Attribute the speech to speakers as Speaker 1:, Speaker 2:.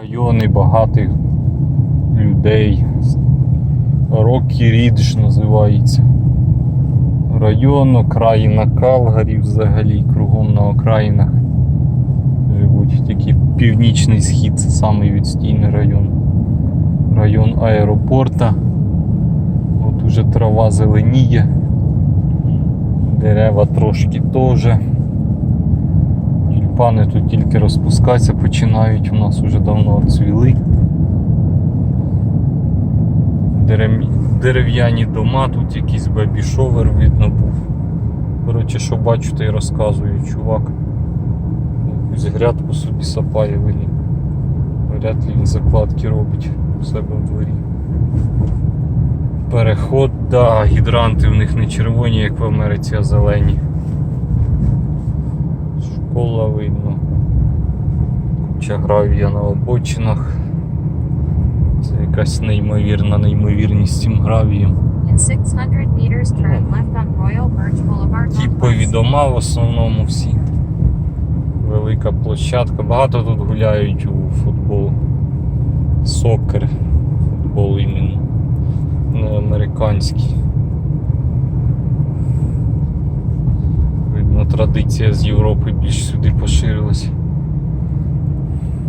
Speaker 1: Райони багатих людей. Рокі Рідж називається. Район, окраїна Калгарі взагалі кругом на окраїнах живуть. Тільки північний схід це самий відстійний район. Район аеропорта. От уже трава зеленіє. Дерева трошки теж. Тюльпани тут тільки розпускатися починають, у нас вже давно цвіли. Дерев'яні дома, тут якийсь бебі-шовер видно був. Коротше, що бачу, то й розказую, чувак. Якусь грядку собі сапає вилі. Вряд ли він закладки робить у себе в дворі. Переход, да, гідранти в них не червоні, як в Америці, а зелені. Школа видно. Куча гравія на обочинах. Це якась неймовірна неймовірність цим гравієм.
Speaker 2: In 600 meters, turn left on Royal Birch Boulevard.
Speaker 1: Типові
Speaker 2: Northwest.
Speaker 1: дома в основному всі. Велика площадка. Багато тут гуляють у футбол. Сокер. Футбол іменно. Не американський. Видно, традиція з Європи більш сюди поширилась.